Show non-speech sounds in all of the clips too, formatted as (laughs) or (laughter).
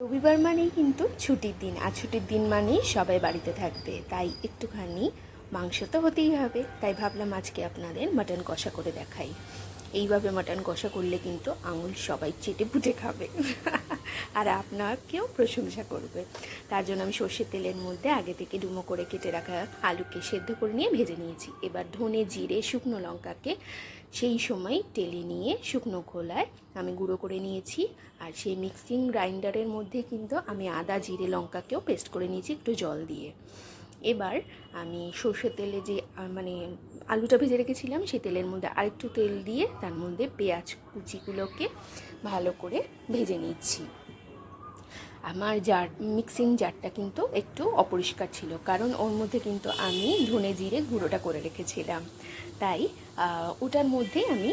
রবিবার মানেই কিন্তু ছুটির দিন, আর ছুটির দিন মানেই সবাই বাড়িতে থাকবে। তাই একটুখানি মাংস তো হতেই হবে। তাই ভাবলাম আজকে আপনাদের মাটন কষা করে দেখাই। এইভাবে মাটন কষা করলে কিন্তু আঙুল সবাই চেটে পুটে খাবে। (laughs) আর আপনাকেও প্রশংসা করবে। তার জন্য আমি সর্ষের তেলের মধ্যে আগে থেকে ডুমো করে কেটে রাখা আলুকে সেদ্ধ করে নিয়ে ভেজে নিয়েছি। এবার ধনে জিরে, শুকনো লঙ্কাকে সেই সময় টেলে নিয়ে শুকনো খোলায় আমি গুঁড়ো করে নিয়েছি। আর সেই মিক্সিং গ্রাইন্ডারের মধ্যে কিন্তু আমি আদা, জিরে, লঙ্কাকেও পেস্ট করে নিয়েছি একটু জল দিয়ে। এবার আমি সর্ষের তেলে যে মানে আলুটা ভেজে রেখেছিলাম, সেই তেলের মধ্যে আরেকটু তেল দিয়ে তার মধ্যে পেঁয়াজ কুচিগুলোকে ভালো করে ভেজে নিচ্ছি। আমার জার, মিক্সিং জারটা কিন্তু একটু অপরিষ্কার ছিল, কারণ ওর মধ্যে কিন্তু আমি ধনে জিরে গুঁড়োটা করে রেখেছিলাম। তাই ওটার মধ্যে আমি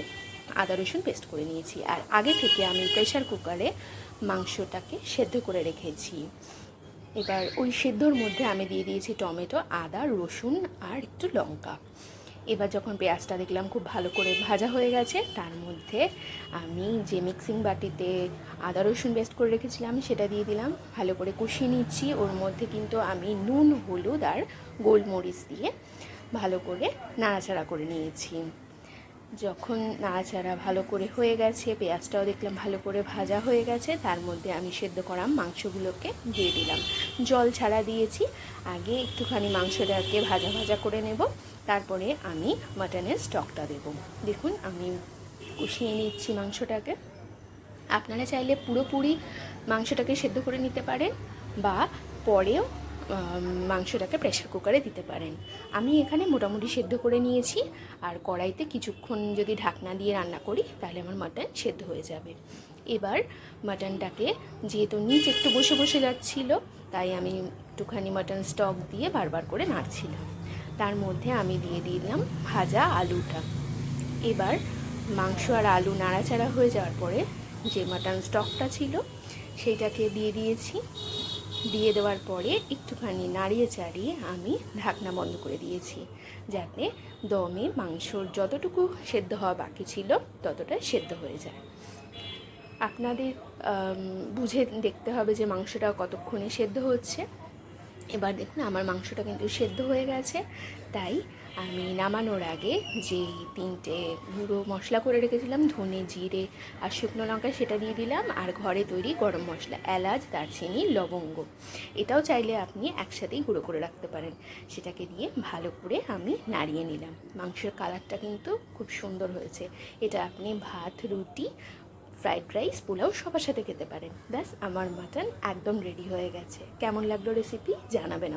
আদা রসুন পেস্ট করে নিয়েছি। আর আগে থেকে আমি প্রেশার কুকারে মাংসটাকে সেদ্ধ করে রেখেছি। এবার ওই সেদ্ধর মধ্যে আমি দিয়ে দিয়েছি টমেটো, আদা, রসুন আর একটু লঙ্কা। এবার যখন পেঁয়াজটা দেখলাম খুব ভালো করে ভাজা হয়ে গেছে, তার মধ্যে আমি যে মিক্সিং বাটিতে আদা, রসুন পেস্ট করে রেখেছিলাম সেটা দিয়ে দিলাম। ভালো করে কষিয়ে নিচ্ছি, ওর মধ্যে কিন্তু আমি নুন, হলুদ আর গোলমরিচ দিয়ে ভালো করে নাড়াচাড়া করে নিয়েছি। যখন নাড়াচাড়া ভালো করে হয়ে গেছে, পেঁয়াজটাও দেখলাম ভালো করে ভাজা হয়ে গেছে, তার মধ্যে আমি সেদ্ধ করা মাংসগুলোকে দিয়ে দিলাম। জল ছাড়া দিয়েছি। আগে একটুখানি মাংসটাকে ভাজা ভাজা করে নেব। তারপরে আমি মাটনের স্টকটা দেব। দেখুন, আমি কষিয়ে নিচ্ছি মাংসটাকে। আপনারা চাইলে পুরোপুরি মাংসটাকে সেদ্ধ করে নিতে পারেন বা পরেও মাংসটাকে প্রেশার কুকারে দিতে পারেন। আমি এখানে মোটামুটি সেদ্ধ করে নিয়েছি, আর কড়াইতে কিছুক্ষণ যদি ঢাকনা দিয়ে রান্না করি, তাহলে আমার মাটন সেদ্ধ হয়ে যাবে। এবার মাটনটাকে যেহেতু নিচ একটু বসে বসে যাচ্ছিল, তাই আমি একটুখানি মাটন স্টক দিয়ে বারবার করে নাড়ছিলাম। তার মধ্যে আমি দিয়ে দিলাম ভাজা আলুটা। এবার মাংস আর আলু নাড়াচাড়া হয়ে যাওয়ার পরে যে মাটন স্টকটা ছিল, সেইটাকে দিয়ে দিয়েছি। দিয়ে দেওয়ার পরে একটুখানি নাড়িয়ে চাড়িয়ে আমি ঢাকনা বন্ধ করে দিয়েছি, যাতে দমে মাংসর যতটুকু সেদ্ধ হওয়া বাকি ছিল ততটা সেদ্ধ হয়ে যায়। আপনাদের বুঝে দেখতে হবে যে মাংসটা কতক্ষণে সেদ্ধ হচ্ছে। এবার দেখুন আমার মাংসটা কিন্তু সেদ্ধ হয়ে গেছে। তাই আমি নামানোর আগে যেই তিনটে গুঁড়ো মশলা করে রেখেছিলাম, ধনে, জিরে আর শুকনো লঙ্কা সেটা দিয়ে দিলাম আর ঘরে তৈরি গরম মশলা, এলাচ, দারচিনি, লবঙ্গ। এটাও চাইলে আপনি একসাথেই গুঁড়ো করে রাখতে পারেন। সেটাকে দিয়ে ভালো করে আমি নাড়িয়ে নিলাম। মাংসের কালারটা কিন্তু খুব সুন্দর হয়েছে। এটা আপনি ভাত, রুটি ফ্রাইড রাইস পোলাও সবার সাথে খেতে পারেন। ব্যাস, আমার মাটন একদম রেডি হয়ে গেছে। কেমন লাগল রেসিপি জানাবেন।